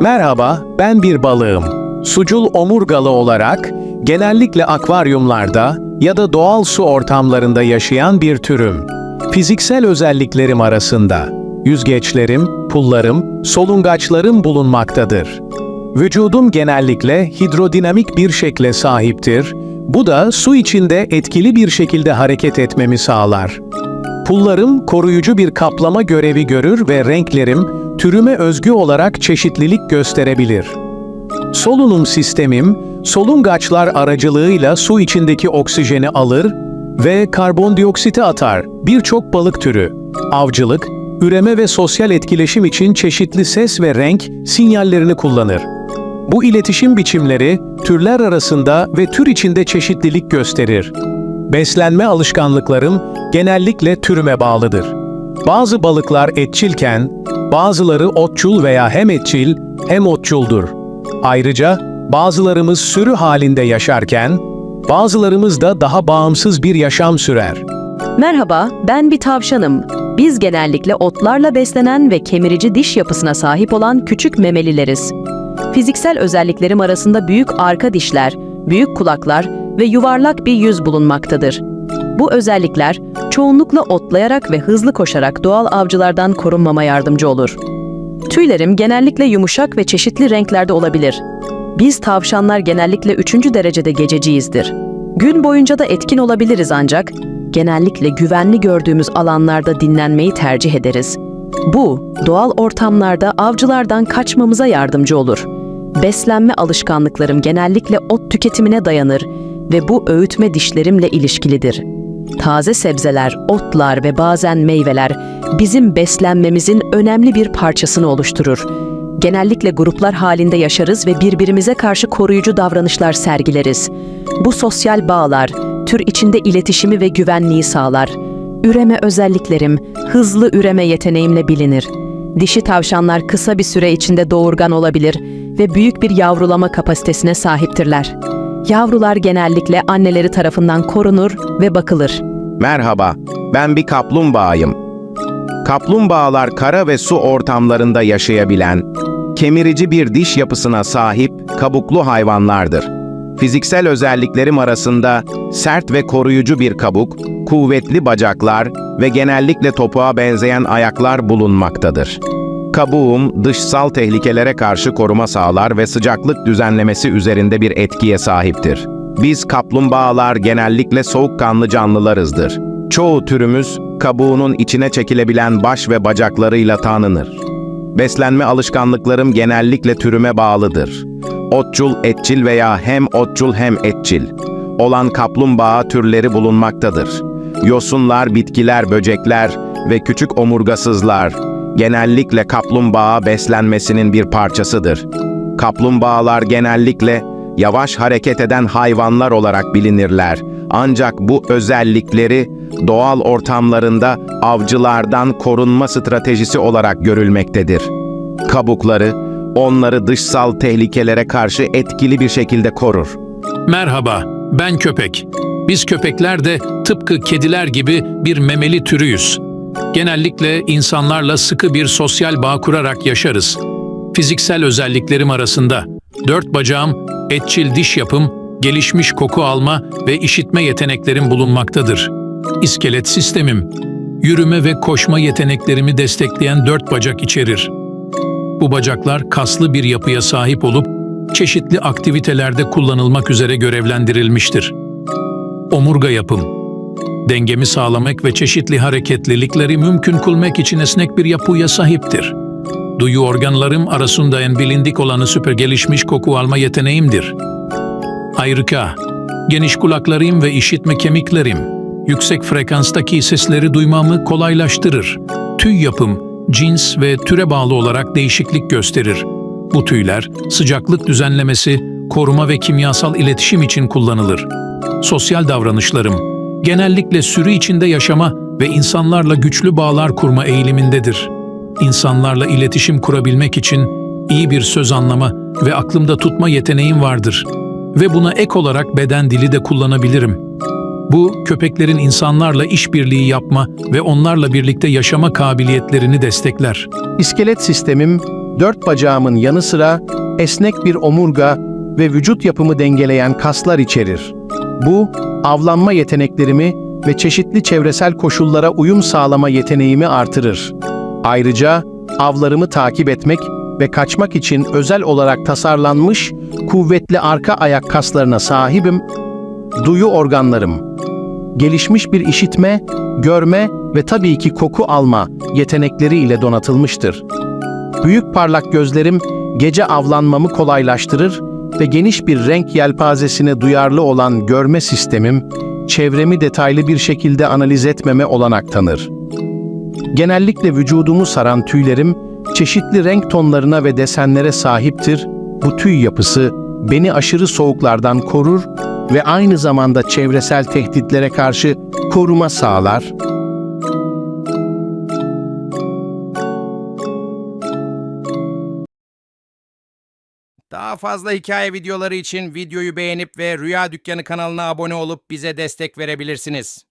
Merhaba, ben bir balığım. Sucul omurgalı olarak genellikle akvaryumlarda ya da doğal su ortamlarında yaşayan bir türüm. Fiziksel özelliklerim arasında yüzgeçlerim, pullarım, solungaçlarım bulunmaktadır. Vücudum genellikle hidrodinamik bir şekle sahiptir. Bu da su içinde etkili bir şekilde hareket etmemi sağlar. Pullarım koruyucu bir kaplama görevi görür ve renklerim türüme özgü olarak çeşitlilik gösterebilir. Solunum sistemim, solungaçlar aracılığıyla su içindeki oksijeni alır ve karbondioksiti atar. Birçok balık türü, avcılık, üreme ve sosyal etkileşim için çeşitli ses ve renk sinyallerini kullanır. Bu iletişim biçimleri türler arasında ve tür içinde çeşitlilik gösterir. Beslenme alışkanlıklarım genellikle türüme bağlıdır. Bazı balıklar etçilken, bazıları otçul veya hem etçil hem otçuldur. Ayrıca bazılarımız sürü halinde yaşarken, bazılarımız da daha bağımsız bir yaşam sürer. Merhaba, ben bir tavşanım. Biz genellikle otlarla beslenen ve kemirici diş yapısına sahip olan küçük memelileriz. Fiziksel özelliklerim arasında büyük arka dişler, büyük kulaklar ve yuvarlak bir yüz bulunmaktadır. Bu özellikler çoğunlukla otlayarak ve hızlı koşarak doğal avcılardan korunmama yardımcı olur. Tüylerim genellikle yumuşak ve çeşitli renklerde olabilir. Biz tavşanlar genellikle üçüncü derecede gececiyizdir. Gün boyunca da etkin olabiliriz ancak genellikle güvenli gördüğümüz alanlarda dinlenmeyi tercih ederiz. Bu, doğal ortamlarda avcılardan kaçmamıza yardımcı olur. Beslenme alışkanlıklarım genellikle ot tüketimine dayanır ve bu öğütme dişlerimle ilişkilidir. Taze sebzeler, otlar ve bazen meyveler bizim beslenmemizin önemli bir parçasını oluşturur. Genellikle gruplar halinde yaşarız ve birbirimize karşı koruyucu davranışlar sergileriz. Bu sosyal bağlar, tür içinde iletişimi ve güvenliği sağlar. Üreme özelliklerim, hızlı üreme yeteneğimle bilinir. Dişi tavşanlar kısa bir süre içinde doğurgan olabilir ve büyük bir yavrulama kapasitesine sahiptirler. Yavrular genellikle anneleri tarafından korunur ve bakılır. Merhaba, ben bir kaplumbağayım. Kaplumbağalar kara ve su ortamlarında yaşayabilen, kemirici bir diş yapısına sahip kabuklu hayvanlardır. Fiziksel özelliklerim arasında sert ve koruyucu bir kabuk, kuvvetli bacaklar ve genellikle topuğa benzeyen ayaklar bulunmaktadır. Kabuğum dışsal tehlikelere karşı koruma sağlar ve sıcaklık düzenlemesi üzerinde bir etkiye sahiptir. Biz kaplumbağalar genellikle soğukkanlı canlılarızdır. Çoğu türümüz kabuğunun içine çekilebilen baş ve bacaklarıyla tanınır. Beslenme alışkanlıklarım genellikle türüme bağlıdır. Otçul, etçil veya hem otçul hem etçil olan kaplumbağa türleri bulunmaktadır. Yosunlar, bitkiler, böcekler ve küçük omurgasızlar genellikle kaplumbağa beslenmesinin bir parçasıdır. Kaplumbağalar genellikle yavaş hareket eden hayvanlar olarak bilinirler. Ancak bu özellikleri doğal ortamlarında avcılardan korunma stratejisi olarak görülmektedir. Kabukları onları dışsal tehlikelere karşı etkili bir şekilde korur. Merhaba, ben köpek. Biz köpekler de tıpkı kediler gibi bir memeli türüyüz. Genellikle insanlarla sıkı bir sosyal bağ kurarak yaşarız. Fiziksel özelliklerim arasında dört bacağım, etçil diş yapım, gelişmiş koku alma ve işitme yeteneklerim bulunmaktadır. İskelet sistemim, yürüme ve koşma yeteneklerimi destekleyen dört bacak içerir. Bu bacaklar kaslı bir yapıya sahip olup çeşitli aktivitelerde kullanılmak üzere görevlendirilmiştir. Omurga yapım Dengemi sağlamak ve çeşitli hareketlilikleri mümkün kılmak için esnek bir yapıya sahiptir. Duyu organlarım arasında en bilindik olanı süper gelişmiş koku alma yeteneğimdir. Ayrıca geniş kulaklarım ve işitme kemiklerim yüksek frekanstaki sesleri duymamı kolaylaştırır. Tüy yapım, cins ve türe bağlı olarak değişiklik gösterir. Bu tüyler sıcaklık düzenlemesi, koruma ve kimyasal iletişim için kullanılır. Sosyal davranışlarım genellikle sürü içinde yaşama ve insanlarla güçlü bağlar kurma eğilimindedir. İnsanlarla iletişim kurabilmek için iyi bir söz anlama ve aklımda tutma yeteneğim vardır ve buna ek olarak beden dili de kullanabilirim. Bu, köpeklerin insanlarla işbirliği yapma ve onlarla birlikte yaşama kabiliyetlerini destekler. İskelet sistemim Dört bacağımın yanı sıra esnek bir omurga ve vücut yapımı dengeleyen kaslar içerir. Bu, avlanma yeteneklerimi ve çeşitli çevresel koşullara uyum sağlama yeteneğimi artırır. Ayrıca avlarımı takip etmek ve kaçmak için özel olarak tasarlanmış kuvvetli arka ayak kaslarına sahibim. Duyu organlarım, gelişmiş bir işitme, görme ve tabii ki koku alma yetenekleri ile donatılmıştır. Büyük parlak gözlerim gece avlanmamı kolaylaştırır ve geniş bir renk yelpazesine duyarlı olan görme sistemim, çevremi detaylı bir şekilde analiz etmeme olanak tanır. Genellikle vücudumu saran tüylerim, çeşitli renk tonlarına ve desenlere sahiptir. Bu tüy yapısı beni aşırı soğuklardan korur ve aynı zamanda çevresel tehditlere karşı koruma sağlar. Daha fazla hikaye videoları için videoyu beğenip ve Rüya Dükkanı kanalına abone olup bize destek verebilirsiniz.